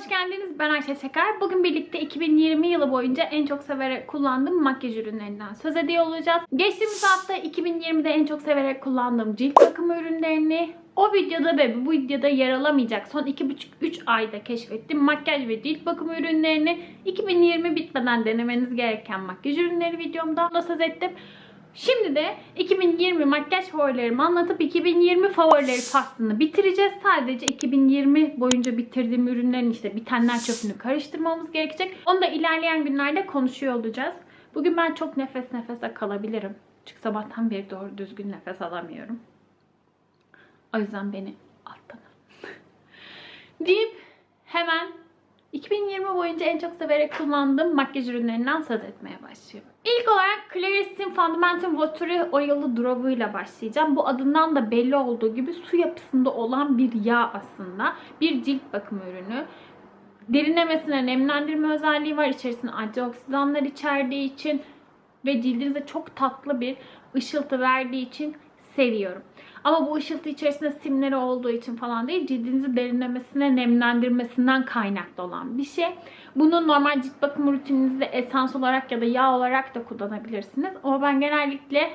hoş geldiniz. Ben Ayşe Çeker. Bugün birlikte 2020 yılı boyunca en çok severek kullandığım makyaj ürünlerinden söz ediyor olacağız. Geçtiğimiz hafta 2020'de en çok severek kullandığım cilt bakım ürünlerini o videoda ve bu videoda yer alamayacak son 2,5-3 ayda keşfettiğim makyaj ve cilt bakım ürünlerini 2020 bitmeden denemeniz gereken makyaj ürünleri videomda da söz ettim. Şimdi de 2020 makyaj favorilerimi anlatıp 2020 favorileri faslını bitireceğiz. Sadece 2020 boyunca bitirdiğim ürünlerin işte bitenler çöpünü karıştırmamız gerekecek. Onu da ilerleyen günlerde konuşuyor olacağız. Bugün ben çok nefes nefese kalabilirim. Çünkü sabahtan beri doğru düzgün nefes alamıyorum. O yüzden beni alttan al. deyip hemen 2020 boyunca en çok severek kullandığım makyaj ürünlerinden söz etmeye başlıyorum. İlk olarak Clarice'in Fundamental Watery Oil'lı drop'uyla başlayacağım. Bu adından da belli olduğu gibi su yapısında olan bir yağ aslında. Bir cilt bakım ürünü. Derinlemesine nemlendirme özelliği var. İçerisinde antioksidanlar içerdiği için ve cildinize çok tatlı bir ışıltı verdiği için seviyorum. Ama bu ışıltı içerisinde simleri olduğu için falan değil, cildinizi derinlemesine nemlendirmesinden kaynaklı olan bir şey. Bunu normal cilt bakım rutininizde esans olarak ya da yağ olarak da kullanabilirsiniz. Ama ben genellikle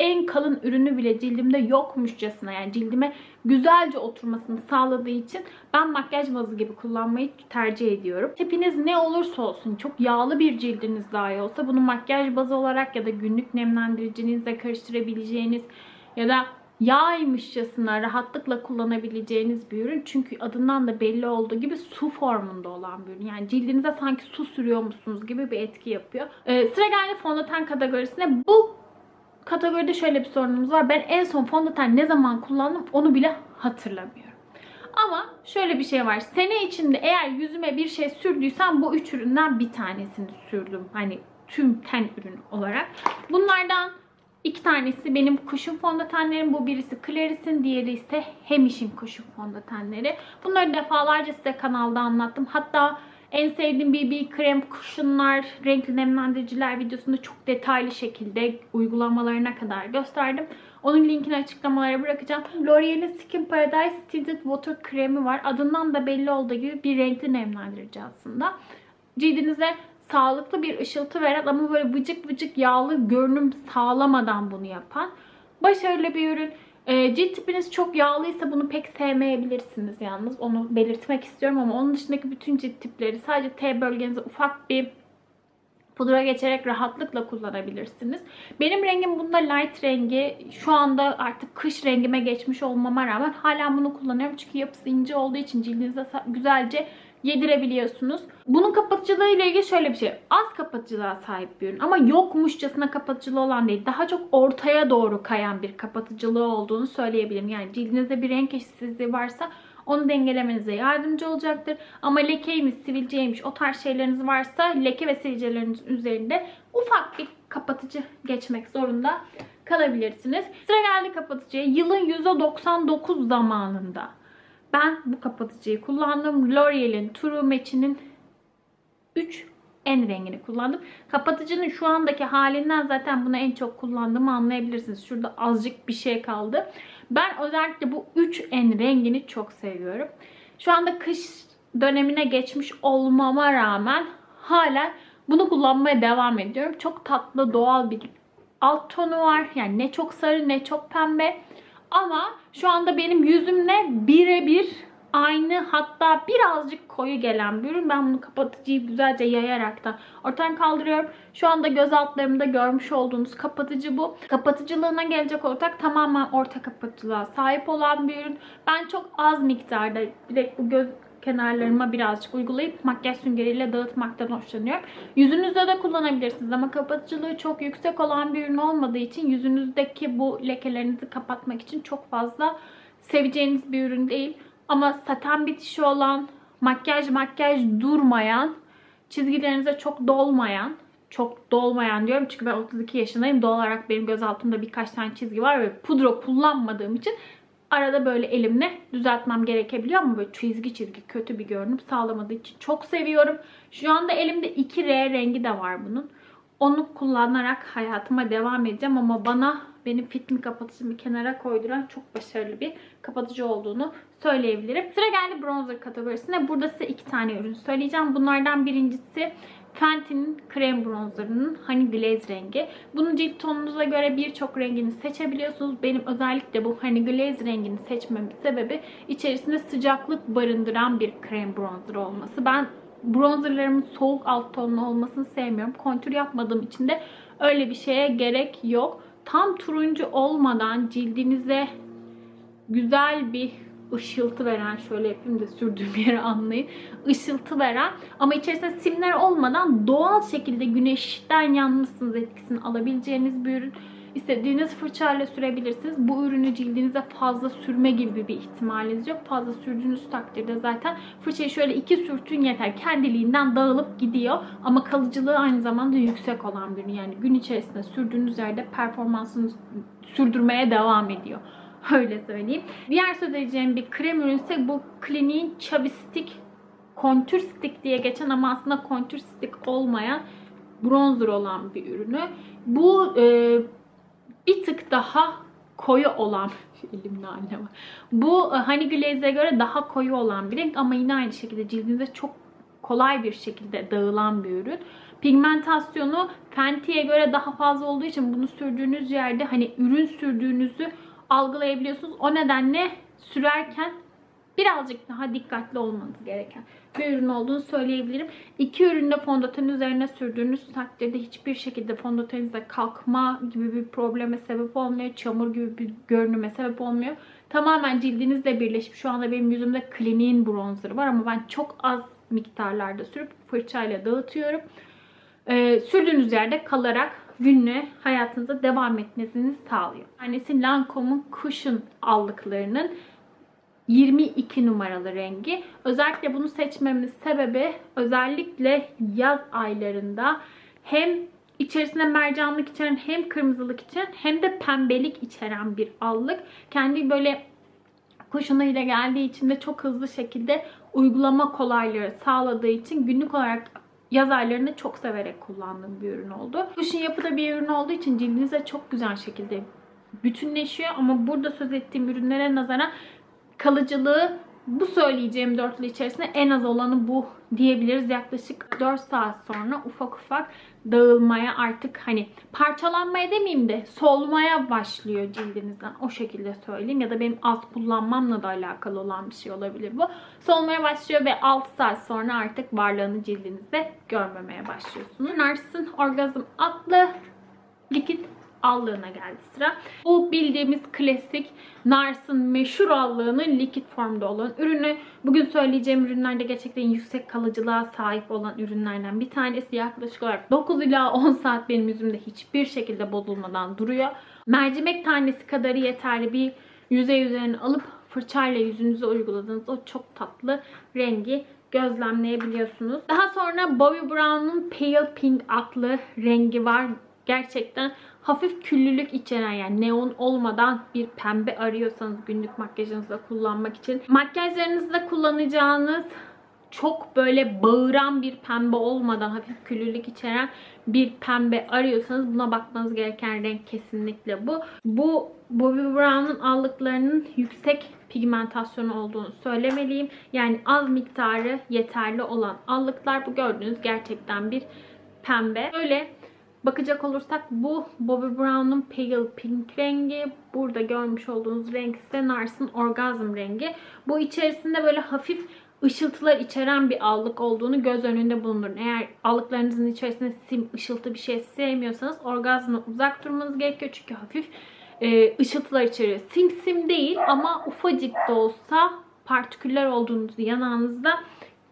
en kalın ürünü bile cildimde yokmuşçasına yani cildime güzelce oturmasını sağladığı için ben makyaj bazı gibi kullanmayı tercih ediyorum. Tipiniz ne olursa olsun çok yağlı bir cildiniz dahi olsa bunu makyaj bazı olarak ya da günlük nemlendiricinizle karıştırabileceğiniz ya da yağymışçasına rahatlıkla kullanabileceğiniz bir ürün. Çünkü adından da belli olduğu gibi su formunda olan bir ürün. Yani cildinize sanki su sürüyormuşsunuz gibi bir etki yapıyor. Ee, sıra geldi fondöten kategorisine. Bu kategoride şöyle bir sorunumuz var. Ben en son fondöten ne zaman kullandım onu bile hatırlamıyorum. Ama şöyle bir şey var. Sene içinde eğer yüzüme bir şey sürdüysem bu üç üründen bir tanesini sürdüm. Hani tüm ten ürün olarak. Bunlardan İki tanesi benim kuşun fondötenlerim. Bu birisi Clarice'in, diğeri ise Hemiş'in kuşun fondötenleri. Bunları defalarca size kanalda anlattım. Hatta en sevdiğim BB krem kuşunlar, renkli nemlendiriciler videosunda çok detaylı şekilde uygulamalarına kadar gösterdim. Onun linkini açıklamalara bırakacağım. L'Oreal'in Skin Paradise Tinted Water kremi var. Adından da belli olduğu gibi bir renkli nemlendirici aslında. Cildinize sağlıklı bir ışıltı veren ama böyle vıcık vıcık yağlı görünüm sağlamadan bunu yapan başarılı bir ürün. E, cilt tipiniz çok yağlıysa bunu pek sevmeyebilirsiniz yalnız. Onu belirtmek istiyorum ama onun dışındaki bütün cilt tipleri sadece T bölgenize ufak bir pudra geçerek rahatlıkla kullanabilirsiniz. Benim rengim bunda light rengi. Şu anda artık kış rengime geçmiş olmama rağmen hala bunu kullanıyorum. Çünkü yapısı ince olduğu için cildinize güzelce yedirebiliyorsunuz. Bunun kapatıcılığı ile ilgili şöyle bir şey. Az kapatıcılığa sahip bir ürün ama yokmuşçasına kapatıcılığı olan değil. Daha çok ortaya doğru kayan bir kapatıcılığı olduğunu söyleyebilirim. Yani cildinizde bir renk eşitsizliği varsa onu dengelemenize yardımcı olacaktır. Ama lekeymiş, sivilceymiş o tarz şeyleriniz varsa leke ve sivilceleriniz üzerinde ufak bir kapatıcı geçmek zorunda kalabilirsiniz. Sıra geldi kapatıcıya. Yılın %99 zamanında ben bu kapatıcıyı kullandım. L'Oreal'in True Match'inin 3 en rengini kullandım. Kapatıcının şu andaki halinden zaten bunu en çok kullandığımı anlayabilirsiniz. Şurada azıcık bir şey kaldı. Ben özellikle bu 3 en rengini çok seviyorum. Şu anda kış dönemine geçmiş olmama rağmen hala bunu kullanmaya devam ediyorum. Çok tatlı doğal bir alt tonu var. Yani ne çok sarı ne çok pembe. Ama şu anda benim yüzümle birebir aynı hatta birazcık koyu gelen bir ürün. Ben bunu kapatıcıyı güzelce yayarak da ortadan kaldırıyorum. Şu anda göz altlarımda görmüş olduğunuz kapatıcı bu. Kapatıcılığına gelecek olursak tamamen orta kapatıcılığa sahip olan bir ürün. Ben çok az miktarda direkt bu göz kenarlarıma birazcık uygulayıp makyaj süngeriyle dağıtmaktan hoşlanıyorum. Yüzünüzde de kullanabilirsiniz ama kapatıcılığı çok yüksek olan bir ürün olmadığı için yüzünüzdeki bu lekelerinizi kapatmak için çok fazla seveceğiniz bir ürün değil. Ama saten bitişi olan, makyaj makyaj durmayan, çizgilerinize çok dolmayan, çok dolmayan diyorum çünkü ben 32 yaşındayım. Doğal olarak benim göz altımda birkaç tane çizgi var ve pudra kullanmadığım için arada böyle elimle düzeltmem gerekebiliyor ama böyle çizgi çizgi kötü bir görünüm sağlamadığı için çok seviyorum. Şu anda elimde 2R rengi de var bunun. Onu kullanarak hayatıma devam edeceğim ama bana benim Fit Me kapatıcımı kenara koyduran çok başarılı bir kapatıcı olduğunu söyleyebilirim. Sıra geldi bronzer kategorisine. Burada size iki tane ürün söyleyeceğim. Bunlardan birincisi Fenty'nin krem bronzerının Honey Glaze rengi. Bunun cilt tonunuza göre birçok rengini seçebiliyorsunuz. Benim özellikle bu Honey Glaze rengini seçmemin sebebi içerisinde sıcaklık barındıran bir krem bronzer olması. Ben bronzerlarımın soğuk alt tonlu olmasını sevmiyorum. Kontür yapmadığım için de öyle bir şeye gerek yok. Tam turuncu olmadan cildinize güzel bir ışıltı veren şöyle yapayım da sürdüğüm yeri anlayın. Işıltı veren ama içerisinde simler olmadan doğal şekilde güneşten yanmışsınız etkisini alabileceğiniz bir ürün. İstediğiniz fırçayla sürebilirsiniz. Bu ürünü cildinize fazla sürme gibi bir ihtimaliniz yok. Fazla sürdüğünüz takdirde zaten fırçayı şöyle iki sürtün yeter. Kendiliğinden dağılıp gidiyor. Ama kalıcılığı aynı zamanda yüksek olan bir ürün. Yani gün içerisinde sürdüğünüz yerde performansını sürdürmeye devam ediyor. Öyle söyleyeyim. Diğer söyleyeceğim bir krem ürün ise bu Clinique'in Chubby Stick Contour Stick diye geçen ama aslında Contour Stick olmayan bronzer olan bir ürünü. Bu e, bir tık daha koyu olan elimde anne var. Bu e, Honey Glaze'e göre daha koyu olan bir renk ama yine aynı şekilde cildinize çok kolay bir şekilde dağılan bir ürün. Pigmentasyonu Fenty'ye göre daha fazla olduğu için bunu sürdüğünüz yerde hani ürün sürdüğünüzü algılayabiliyorsunuz. O nedenle sürerken birazcık daha dikkatli olmanız gereken bir ürün olduğunu söyleyebilirim. İki üründe fondöten üzerine sürdüğünüz takdirde hiçbir şekilde fondöteninizde kalkma gibi bir probleme sebep olmuyor. Çamur gibi bir görünüme sebep olmuyor. Tamamen cildinizle birleşip şu anda benim yüzümde Clinique'in bronzerı var ama ben çok az miktarlarda sürüp fırçayla dağıtıyorum. Ee, sürdüğünüz yerde kalarak günlüğe hayatınıza devam etmesini sağlıyor. Annesi Lancome'un Cushion allıklarının 22 numaralı rengi. Özellikle bunu seçmemin sebebi özellikle yaz aylarında hem içerisinde mercanlık içeren hem kırmızılık içeren hem de pembelik içeren bir allık. Kendi böyle kuşunu ile geldiği için de çok hızlı şekilde uygulama kolaylığı sağladığı için günlük olarak yaz aylarını çok severek kullandığım bir ürün oldu. Kuşun yapıda bir ürün olduğu için cildinize çok güzel şekilde bütünleşiyor ama burada söz ettiğim ürünlere nazaran kalıcılığı bu söyleyeceğim dörtlü içerisinde en az olanı bu diyebiliriz. Yaklaşık 4 saat sonra ufak ufak dağılmaya artık hani parçalanmaya demeyeyim de solmaya başlıyor cildinizden. O şekilde söyleyeyim. Ya da benim az kullanmamla da alakalı olan bir şey olabilir bu. Solmaya başlıyor ve 6 saat sonra artık varlığını cildinizde görmemeye başlıyorsunuz. Nars'ın Orgazm adlı likit allığına geldi sıra. Bu bildiğimiz klasik Nars'ın meşhur allığının likit formda olan ürünü. Bugün söyleyeceğim ürünlerde gerçekten yüksek kalıcılığa sahip olan ürünlerden bir tanesi. Yaklaşık olarak 9 ila 10 saat benim yüzümde hiçbir şekilde bozulmadan duruyor. Mercimek tanesi kadarı yeterli bir yüzey üzerine alıp fırçayla yüzünüze uyguladığınız o çok tatlı rengi gözlemleyebiliyorsunuz. Daha sonra Bobbi Brown'un Pale Pink adlı rengi var. Gerçekten hafif küllülük içeren yani neon olmadan bir pembe arıyorsanız günlük makyajınızda kullanmak için makyajlarınızda kullanacağınız çok böyle bağıran bir pembe olmadan hafif küllülük içeren bir pembe arıyorsanız buna bakmanız gereken renk kesinlikle bu. Bu Bobbi Brown'un allıklarının yüksek pigmentasyonu olduğunu söylemeliyim. Yani az miktarı yeterli olan allıklar. Bu gördüğünüz gerçekten bir pembe. Böyle bakacak olursak bu Bobbi Brown'un Pale Pink rengi. Burada görmüş olduğunuz renk ise Nars'ın Orgasm rengi. Bu içerisinde böyle hafif ışıltılar içeren bir allık olduğunu göz önünde bulundurun. Eğer allıklarınızın içerisinde sim, ışıltı bir şey sevmiyorsanız orgazmdan uzak durmanız gerekiyor. Çünkü hafif e, ışıltılar içeriyor. Sim sim değil ama ufacık da olsa partiküller olduğunuzu yanağınızda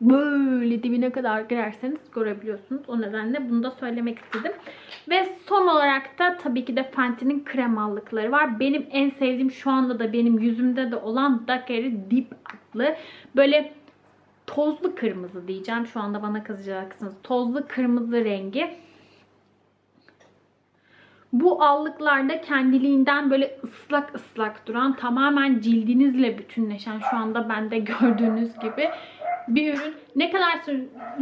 böyle dibine kadar girerseniz görebiliyorsunuz. O nedenle bunu da söylemek istedim. Ve son olarak da tabii ki de Fenty'nin krem allıkları var. Benim en sevdiğim şu anda da benim yüzümde de olan Dakeri Deep adlı böyle tozlu kırmızı diyeceğim. Şu anda bana kızacaksınız. Tozlu kırmızı rengi. Bu allıklarda kendiliğinden böyle ıslak ıslak duran, tamamen cildinizle bütünleşen şu anda bende gördüğünüz gibi bir ürün. Ne kadar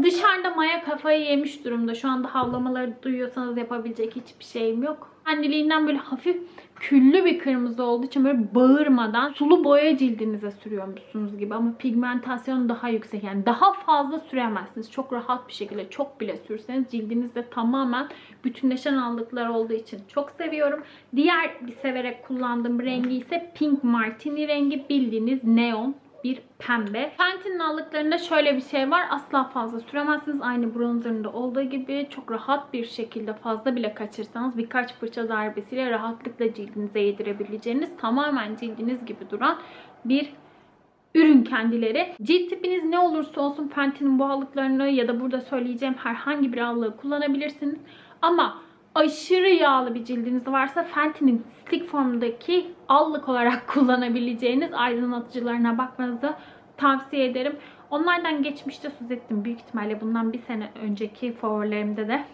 dışarıda maya kafayı yemiş durumda. Şu anda havlamaları duyuyorsanız yapabilecek hiçbir şeyim yok. Kendiliğinden böyle hafif küllü bir kırmızı olduğu için böyle bağırmadan sulu boya cildinize sürüyormuşsunuz gibi ama pigmentasyon daha yüksek yani daha fazla süremezsiniz. Çok rahat bir şekilde çok bile sürseniz cildinizde tamamen bütünleşen aldıklar olduğu için çok seviyorum. Diğer bir severek kullandığım rengi ise Pink Martini rengi bildiğiniz neon bir pembe. Pantene aldıklarında şöyle bir şey var. Asla fazla süremezsiniz. Aynı bronzerında olduğu gibi çok rahat bir şekilde fazla bile kaçırsanız birkaç fırça darbesiyle rahatlıkla cildinize yedirebileceğiniz tamamen cildiniz gibi duran bir ürün kendileri. Cilt tipiniz ne olursa olsun Pantene'in bu allıklarını ya da burada söyleyeceğim herhangi bir allığı kullanabilirsiniz. Ama aşırı yağlı bir cildiniz varsa Fenty'nin stick formundaki allık olarak kullanabileceğiniz aydınlatıcılarına bakmanızı tavsiye ederim. Onlardan geçmişte söz ettim. Büyük ihtimalle bundan bir sene önceki favorilerimde de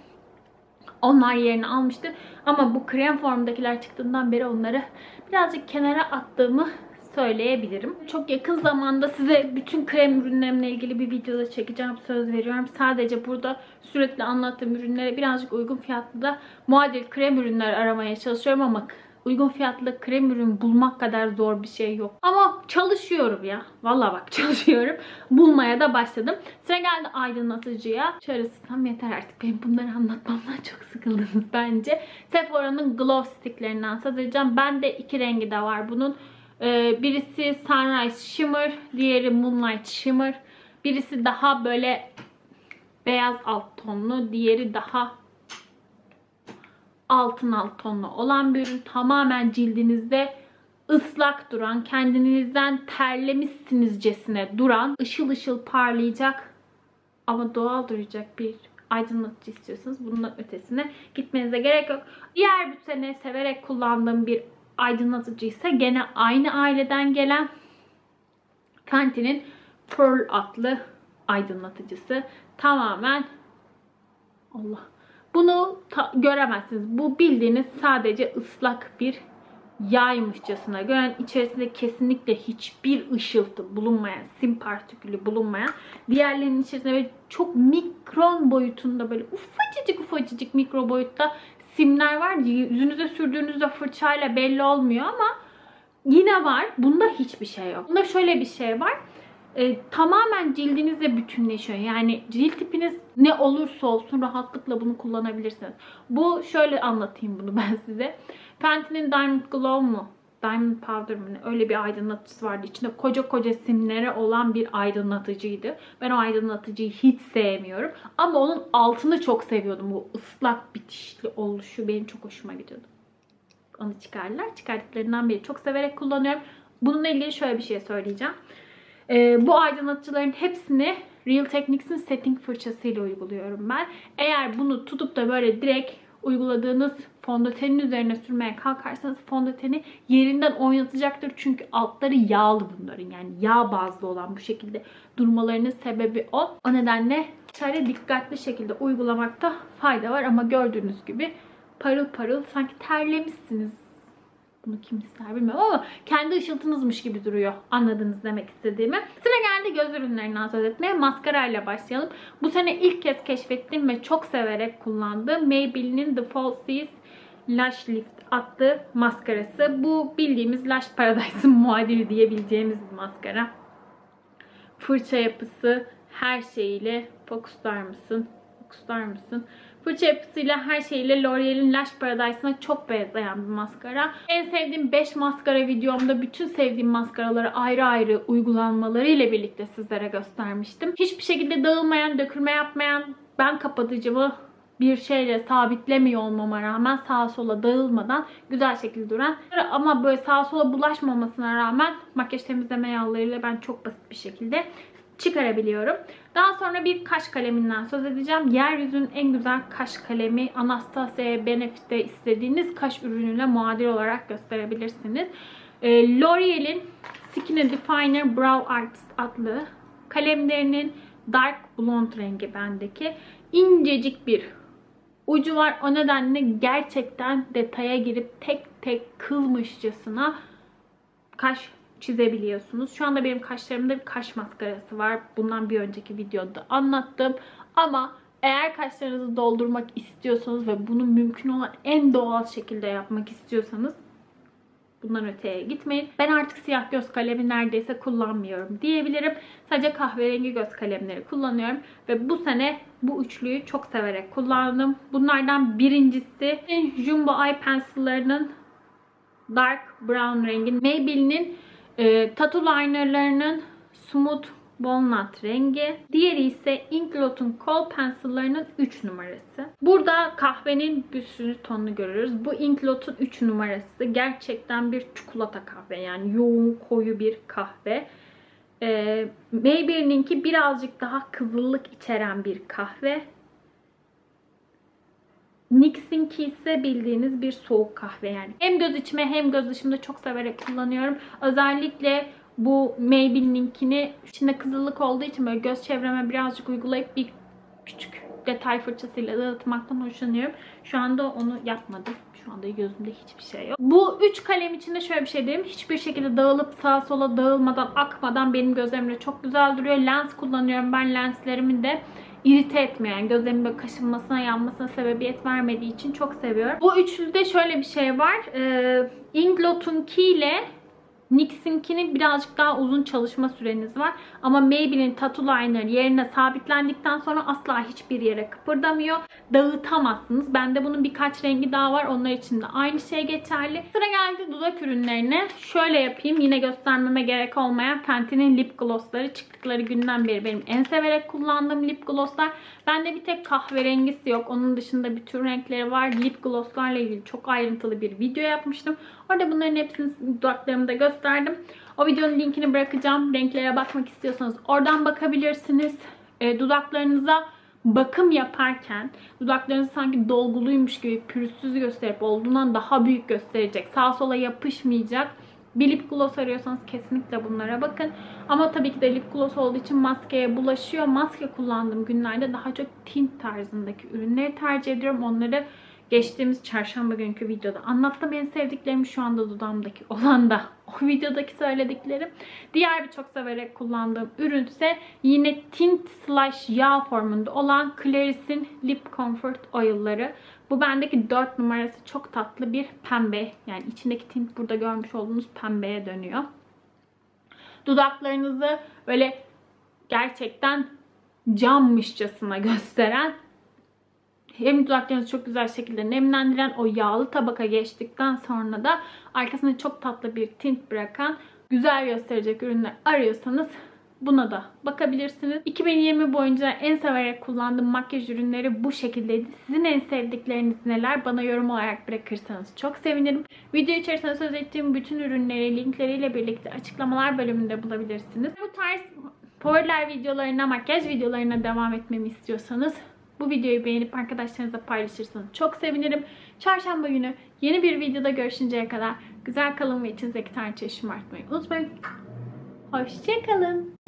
onlar yerini almıştı. Ama bu krem formdakiler çıktığından beri onları birazcık kenara attığımı söyleyebilirim. Çok yakın zamanda size bütün krem ürünlerimle ilgili bir videoda çekeceğim söz veriyorum. Sadece burada sürekli anlattığım ürünlere birazcık uygun fiyatlı da muadil krem ürünler aramaya çalışıyorum ama uygun fiyatlı krem ürün bulmak kadar zor bir şey yok. Ama çalışıyorum ya. Vallahi bak çalışıyorum. Bulmaya da başladım. Sıra geldi aydınlatıcıya. Şöyle sıksam yeter artık. Benim bunları anlatmamdan çok sıkıldınız bence. Sephora'nın Glow Stick'lerinden satacağım. Bende iki rengi de var bunun. Ee, birisi Sunrise Shimmer, diğeri Moonlight Shimmer. Birisi daha böyle beyaz alt tonlu, diğeri daha altın alt tonlu olan bir ürün. Tamamen cildinizde ıslak duran, kendinizden terlemişsinizcesine duran, ışıl ışıl parlayacak ama doğal duracak bir aydınlatıcı istiyorsanız bunun ötesine gitmenize gerek yok. Diğer bir severek kullandığım bir aydınlatıcı ise gene aynı aileden gelen Fenty'nin Pearl adlı aydınlatıcısı. Tamamen Allah. Bunu göremezsiniz. Bu bildiğiniz sadece ıslak bir yaymışçasına gören içerisinde kesinlikle hiçbir ışıltı bulunmayan, sim partikülü bulunmayan diğerlerinin içerisinde böyle çok mikron boyutunda böyle ufacıcık ufacıcık mikro boyutta simler var. Yüzünüze sürdüğünüzde fırçayla belli olmuyor ama yine var. Bunda hiçbir şey yok. Bunda şöyle bir şey var. E, tamamen cildinizle bütünleşiyor. Yani cilt tipiniz ne olursa olsun rahatlıkla bunu kullanabilirsiniz. Bu şöyle anlatayım bunu ben size. Fenty'nin Diamond Glow mu? Diamond Powder mı? Öyle bir aydınlatıcısı vardı. İçinde koca koca simlere olan bir aydınlatıcıydı. Ben o aydınlatıcıyı hiç sevmiyorum. Ama onun altını çok seviyordum. Bu ıslak bitişli oluşu benim çok hoşuma gidiyordu. Onu çıkardılar. Çıkardıklarından beri çok severek kullanıyorum. Bununla ilgili şöyle bir şey söyleyeceğim. Ee, bu aydınlatıcıların hepsini Real Techniques'in setting fırçasıyla uyguluyorum ben. Eğer bunu tutup da böyle direkt uyguladığınız fondötenin üzerine sürmeye kalkarsanız fondöteni yerinden oynatacaktır. Çünkü altları yağlı bunların. Yani yağ bazlı olan bu şekilde durmalarının sebebi o. O nedenle şöyle dikkatli şekilde uygulamakta fayda var. Ama gördüğünüz gibi parıl parıl sanki terlemişsiniz bunu kim ister bilmiyorum ama kendi ışıltınızmış gibi duruyor. Anladınız demek istediğimi. Sıra geldi göz ürünlerinden söz etmeye. Maskara ile başlayalım. Bu sene ilk kez keşfettiğim ve çok severek kullandığım Maybelline'in The Falsies Lash Lift adlı maskarası. Bu bildiğimiz Lash Paradise'ın muadili diyebileceğimiz bir maskara. Fırça yapısı her şeyiyle fokuslar mısın? Fokuslar mısın? Fırça yapısıyla her şeyiyle L'Oreal'in Lash Paradise'ına çok benzeyen bir maskara. En sevdiğim 5 maskara videomda bütün sevdiğim maskaraları ayrı ayrı uygulanmaları ile birlikte sizlere göstermiştim. Hiçbir şekilde dağılmayan, dökülme yapmayan, ben kapatıcımı bir şeyle sabitlemiyor olmama rağmen sağa sola dağılmadan güzel şekilde duran ama böyle sağa sola bulaşmamasına rağmen makyaj temizleme yağlarıyla ben çok basit bir şekilde çıkarabiliyorum. Daha sonra bir kaş kaleminden söz edeceğim. Yeryüzünün en güzel kaş kalemi Anastasia Benefit'te istediğiniz kaş ürünüyle muadil olarak gösterebilirsiniz. Ee, L'Oreal'in Skin Definer Brow Artist adlı kalemlerinin Dark Blonde rengi bendeki. incecik bir ucu var. O nedenle gerçekten detaya girip tek tek kılmışçasına kaş çizebiliyorsunuz. Şu anda benim kaşlarımda bir kaş maskarası var. Bundan bir önceki videoda anlattım. Ama Eğer kaşlarınızı doldurmak istiyorsanız ve bunu mümkün olan en doğal şekilde yapmak istiyorsanız bundan öteye gitmeyin. Ben artık siyah göz kalemi neredeyse kullanmıyorum diyebilirim. Sadece kahverengi göz kalemleri kullanıyorum. Ve bu sene bu üçlüyü çok severek kullandım. Bunlardan birincisi Jumbo Eye Pencil'larının Dark Brown rengi. Maybelline'in e, Tattoo Liner'larının Smooth Walnut rengi. Diğeri ise Inkblot'un Kohl Pencil'larının 3 numarası. Burada kahvenin bir sürü tonunu görüyoruz. Bu Inkblot'un 3 numarası gerçekten bir çikolata kahve. Yani yoğun koyu bir kahve. Ee, Maybelline'inki birazcık daha kızıllık içeren bir kahve. NYX'inki ise bildiğiniz bir soğuk kahve yani. Hem göz içime hem göz dışımda çok severek kullanıyorum. Özellikle bu Maybelline'inkini içinde kızıllık olduğu için böyle göz çevreme birazcık uygulayıp bir küçük detay fırçasıyla dağıtmaktan hoşlanıyorum. Şu anda onu yapmadım. Şu anda gözümde hiçbir şey yok. Bu üç kalem içinde şöyle bir şey diyeyim. Hiçbir şekilde dağılıp sağa sola dağılmadan, akmadan benim gözlerimde çok güzel duruyor. Lens kullanıyorum. Ben lenslerimi de irite etmiyor. Yani gözlerimin böyle kaşınmasına, yanmasına sebebiyet vermediği için çok seviyorum. Bu üçlüde şöyle bir şey var. Ee, Inglot'unki ile NYX'inkinin birazcık daha uzun çalışma süreniz var. Ama Maybelline Tattoo Liner yerine sabitlendikten sonra asla hiçbir yere kıpırdamıyor. Dağıtamazsınız. Bende bunun birkaç rengi daha var. Onlar için de aynı şey geçerli. Sıra geldi dudak ürünlerine. Şöyle yapayım. Yine göstermeme gerek olmayan Fenty'nin lip glossları. Çıktıkları günden beri benim en severek kullandığım lip glosslar. Bende bir tek kahverengisi yok. Onun dışında bütün renkleri var. Lip glosslarla ilgili çok ayrıntılı bir video yapmıştım. Orada bunların hepsini dudaklarımda gösterdim. O videonun linkini bırakacağım. Renklere bakmak istiyorsanız oradan bakabilirsiniz. E, dudaklarınıza bakım yaparken dudaklarınız sanki dolguluymuş gibi pürüzsüz gösterip olduğundan daha büyük gösterecek. Sağa sola yapışmayacak. Bir lip gloss arıyorsanız kesinlikle bunlara bakın. Ama tabii ki de lip gloss olduğu için maskeye bulaşıyor. Maske kullandığım günlerde daha çok tint tarzındaki ürünleri tercih ediyorum. Onları geçtiğimiz çarşamba günkü videoda anlattım en sevdiklerimi şu anda dudağımdaki olan da o videodaki söylediklerim. Diğer bir çok severek kullandığım ürün ise yine tint slash yağ formunda olan Claris'in Lip Comfort Oil'ları. Bu bendeki 4 numarası çok tatlı bir pembe. Yani içindeki tint burada görmüş olduğunuz pembeye dönüyor. Dudaklarınızı böyle gerçekten cammışçasına gösteren hem dudaklarınızı çok güzel şekilde nemlendiren o yağlı tabaka geçtikten sonra da arkasında çok tatlı bir tint bırakan güzel gösterecek ürünler arıyorsanız buna da bakabilirsiniz. 2020 boyunca en severek kullandığım makyaj ürünleri bu şekildeydi. Sizin en sevdikleriniz neler? Bana yorum olarak bırakırsanız çok sevinirim. Video içerisinde söz ettiğim bütün ürünleri linkleriyle birlikte açıklamalar bölümünde bulabilirsiniz. Bu tarz Powerler videolarına, makyaj videolarına devam etmemi istiyorsanız bu videoyu beğenip arkadaşlarınızla paylaşırsanız çok sevinirim. Çarşamba günü yeni bir videoda görüşünceye kadar güzel kalın ve içinizdeki tarçayı şımartmayı unutmayın. Hoşçakalın.